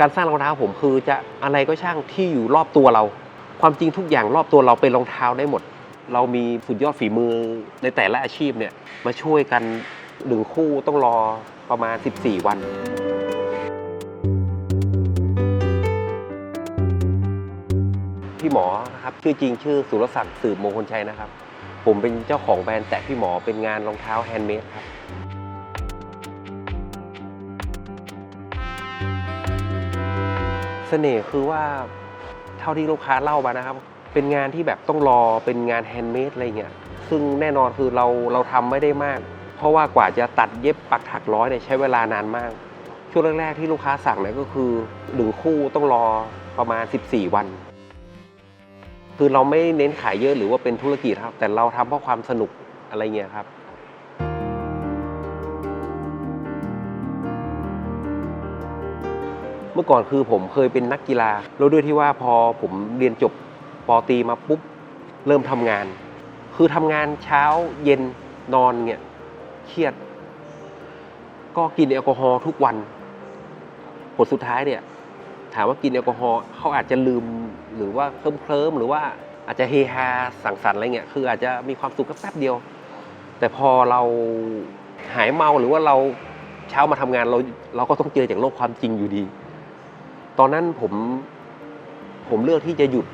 การสร้างรองเท้าผมคือจะอะไรก็ช่างที่อยู่รอบตัวเรา ความจริงทุกอย่างรอบตัวเราเป็นรองเท้าได้หมด เรามีสุดยอดฝีมือในแต่ละอาชีพเนี่ยมาช่วยกันหนึ่งคู่ต้องรอประมาณ 14 วันพี่หมอนะครับชื่อจริงชื่อสุรศักดิ์สืบมงคลชัยนะครับ ผมเป็นเจ้าของแบรนด์แตะพี่หมอเป็นงานรองเท้าแฮนด์เมดครับ เสน่ห์คือว่าเท่าที่ลูกค้าเล่ามานะครับ เป็นงานที่แบบต้องรอเป็นงานแฮนด์เมดอะไรเงี้ยซึ่งแน่นอนคือเราเราทำไม่ได้มาก เพราะว่ากว่าจะตัดเย็บปักถักร้อยเนี่ยใช้เวลานานมาก ช่วงแรกๆที่ลูกค้าสั่งเนี่ยก็คือหนึ่งคู่ต้องรอประมาณ 14 วัน คือเราไม่เน้นขายเยอะหรือว่าเป็นธุรกิจครับ แต่เราทำเพราะความสนุกอะไรเงี้ยครับ เมื่อก่อนคือผมเคยเป็นนักกีฬาแล้วด้วยที่ว่าพอผมเรียนจบปอตีมาปุ๊บเริ่มทำงาน คือทำงานเช้าเย็นนอนเงี้ยเครียด ก็กินแอลกอฮอล์ทุกวันผลสุดท้ายเนี่ย ถามว่ากินแอลกอฮอล์เขาอาจจะลืมหรือว่าเคลิ้มเคลิมหรือว่าอาจจะเฮฮาสังสรรค์อะไรเงี้ยคืออาจจะมีความสุขแค่แป๊บเดียว แต่พอเราหายเมาหรือว่าเราเช้ามาทำงานเราเราก็ต้องเจอจากโลกความจริงอยู่ดี ตอนนั้นผมผมเลือกที่จะหยุด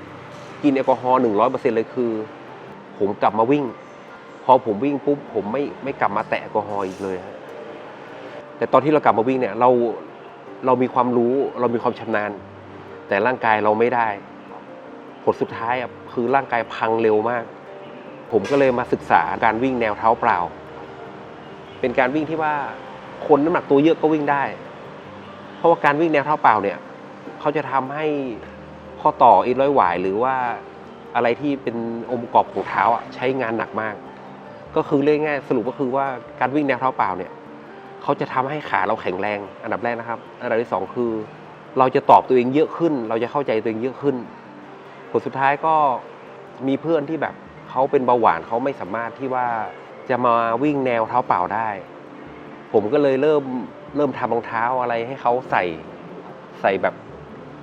กินแอลกอฮอล์หนึ่งร้อยเปอร์เซ็นเลยคือ ผมกลับมาวิ่ง พอผมวิ่งปุ๊บผมไม่ไม่กลับมาแตะแอลกอฮอล์อีกเลยฮะแต่ตอนที่เรากลับมาวิ่งเนี่ยเราเรามีความรู้เรามีความชำนาญ แต่ร่างกายเราไม่ได้ ผลสุดท้ายอะคือร่างกายพังเร็วมาก ผมก็เลยมาศึกษาการวิ่งแนวเท้าเปล่า เป็นการวิ่งที่ว่าคนน้ำหนักตัวเยอะก็วิ่งได้ เพราะว่าการวิ่งแนวเท้าเปล่าเนี่ย เขาจะทำให้ข้อต่ออีร้อยหวายหรือว่าอะไรที่เป็นองค์ประกอบของเท้าอะใช้งานหนักมาก ก็คือเรียกง่ายสรุปก็คือว่าการวิ่งแนวเท้าเปล่าเนี่ยเขาจะทำให้ขาเราแข็งแรง อันดับแรกนะครับ อันดับที่สองคือ เราจะตอบตัวเองเยอะขึ้น เราจะเข้าใจตัวเองเยอะขึ้น ผลสุดท้ายก็มีเพื่อนที่แบบเขาเป็นเบาหวานเขาไม่สามารถที่ว่าจะมาวิ่งแนวเท้าเปล่าได้ ผมก็เลยเริ่มเริ่มทำรองเท้าอะไรให้เขาใส่ใส่แบบ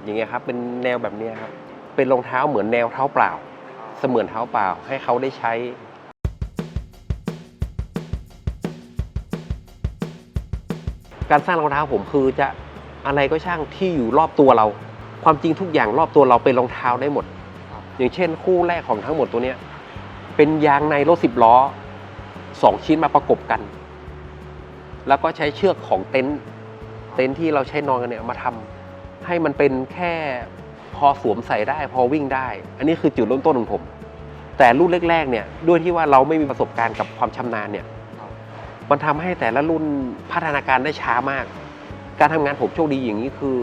อย่างเงี้ยครับเป็นแนวแบบเนี้ยครับเป็นรองเท้าเหมือนแนวเท้าเปล่า เสมือนเท้าเปล่าให้เขาได้ใช้ การสร้างรองเท้าผมคือจะอะไรก็ช่างที่อยู่รอบตัวเรา ความจริงทุกอย่างรอบตัวเราเป็นรองเท้าได้หมด อย่างเช่น คู่แรกของทั้งหมดตัวเนี้ยเป็นยางในรถสิบล้อสองชิ้นมาประกบกัน แล้วก็ใช้เชือกของเต็นท์เต็นท์ที่เราใช้นอนกันเนี่ยมาทำ ให้มันเป็นแค่พอสวมใส่ได้พอวิ่งได้ อันนี้คือจุดเริ่มต้นของผม แต่รุ่นแรกๆเนี่ยด้วยที่ว่าเราไม่มีประสบการณ์กับความชำนาญเนี่ยมันทำให้แต่ละรุ่นพัฒนาการได้ช้ามาก การทำงานผมโชคดีอย่างนี้คือ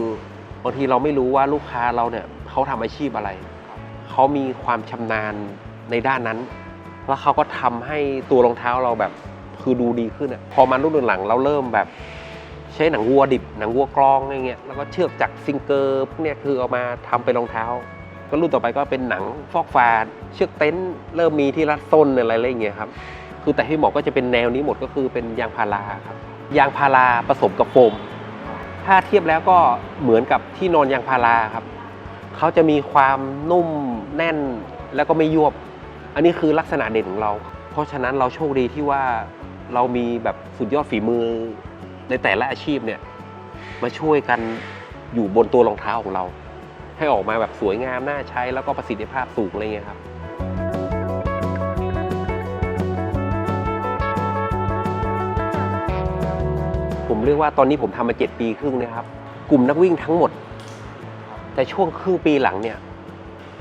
บางทีเราไม่รู้ว่าลูกค้าเราเนี่ยเขาทำอาชีพอะไร เขามีความชำนาญในด้านนั้น แล้วเขาก็ทำให้ตัวรองเท้าเราแบบคือดูดีขึ้นอะพอมารุ่นหลังเราเริ่มแบบ ใช้หนังวัวดิบหนังวัวกรองอะไรเงี้ยแล้วก็เชือกจากซิงเกอร์พวกเนี้ยคือเอามาทำเป็นรองเท้า ก็รุ่นต่อไปก็เป็นหนังฟอกฟาเชือกเต็นท์เริ่มมีที่รัดส้นอะไรอะไรเงี้ยครับคือแต่ที่หมอก็จะเป็นแนวนี้หมดก็คือเป็นยางพาราครับยางพาราผสมกับโฟม ถ้าเทียบแล้วก็เหมือนกับที่นอนยางพาราครับเขาจะมีความนุ่มแน่นแล้วก็ไม่ยวบ อันนี้คือลักษณะเด่นของเรา เพราะฉะนั้นเราโชคดีที่ว่าเรามีแบบสุดยอดฝีมือ ในแต่ละอาชีพเนี่ยมาช่วยกันอยู่บนตัวรองเท้าของเรา ให้ออกมาแบบสวยงามน่าใช้แล้วก็ประสิทธิภาพสูงอะไรเงี้ยครับผมเรียกว่าตอนนี้ผมทำมาเจ็ดปีครึ่งนะครับ กลุ่มนักวิ่งทั้งหมด แต่ช่วงครึ่งปีหลังเนี่ย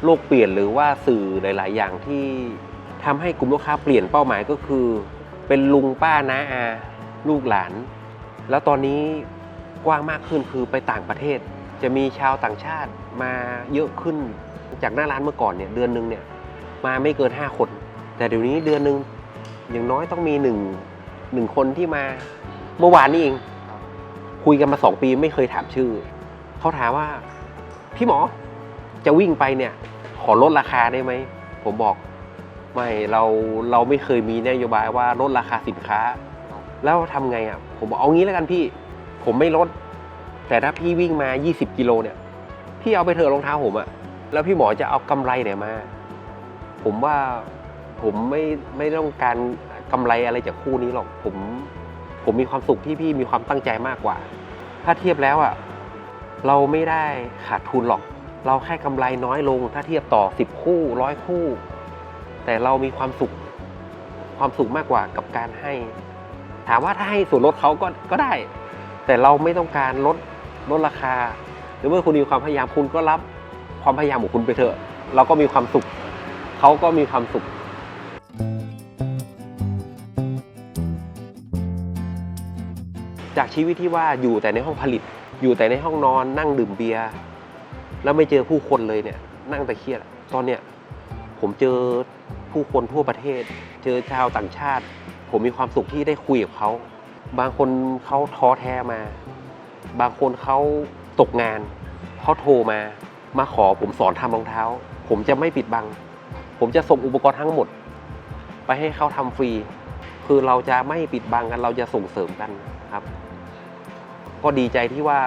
โลกเปลี่ยนหรือว่าสื่อหลาย ๆ อย่างที่ทำให้กลุ่มลูกค้าเปลี่ยนเป้าหมายก็คือ เป็นลุงป้าน้าอา ลูกหลาน แล้วตอนนี้กว้างมากขึ้นคือไปต่างประเทศ จะมีชาวต่างชาติมาเยอะขึ้นจากหน้าร้านเมื่อก่อนเนี่ยเดือนหนึ่งเนี่ยมาไม่เกิน 5 คน แต่เดี๋ยวนี้เดือนหนึ่งอย่างน้อยต้องมีหนึ่งหนึ่งคนที่มาเมื่อวานนี้เอง คุยกันมาสองปีไม่เคยถามชื่อ เขาถามว่า พี่หมอจะวิ่งไปเนี่ย ขอลดราคาได้ไหม ผมบอก ไม่เราเราไม่เคยมีนโยบายว่าลดราคาสินค้า แล้วทำไงอะ ผมบอกเอางี้แล้วกันพี่ ผมไม่ลด แต่ถ้าพี่วิ่งมา 20 กิโลเนี่ย พี่เอาไปเถอะรองเท้าผมอะแล้วพี่หมอจะเอากำไรไหนมา ผมว่าผมไม่ไม่ต้องการกำไรอะไรจากคู่นี้หรอก ผมผมมีความสุขที่พี่มีความตั้งใจมากกว่า ถ้าเทียบแล้วอะเราไม่ได้ขาดทุนหรอก เราแค่กำไรน้อยลง ถ้าเทียบต่อ 10 คู่ร้อยคู่ แต่เรามีความสุขความสุขมากกว่ากับการให้ ถามว่าถ้าให้ส่วนลดเขาก็ก็ได้ แต่เราไม่ต้องการลดลดราคาหรือเมื่อคุณมีความพยายามคุณก็รับความพยายามของคุณไปเถอะ เราก็มีความสุขเขาก็มีความสุขจากชีวิตที่ว่าอยู่แต่ในห้องผลิต อยู่แต่ในห้องนอนนั่งดื่มเบียร์แล้วไม่เจอผู้คนเลยเนี่ย นั่งแต่เครียดตอนเนี้ยผมเจอผู้คนทั่วประเทศ เจอชาวต่างชาติ ผมมีความสุขที่ได้คุยกับเขาบางคนเขาท้อแท้มา บางคนเขาตกงานเขาโทรมา มาขอผมสอนทำรองเท้า ผมจะไม่ปิดบัง ผมจะส่งอุปกรณ์ทั้งหมด ไปให้เขาทำฟรี คือเราจะไม่ปิดบังกันเราจะส่งเสริมกันครับ ก็ดีใจที่ว่า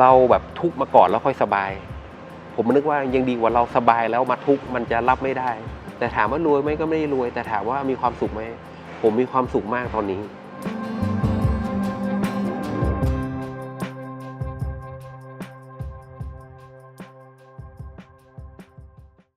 เราแบบทุกข์มาก่อนแล้วค่อยสบาย ผมนึกว่ายังดีกว่าเราสบายแล้วมาทุกข์มันจะรับไม่ได้ แต่ถามว่ารวยไหมก็ไม่ได้รวย แต่ถามว่ามีความสุขไหม ผมมีความสุขมากตอนนี้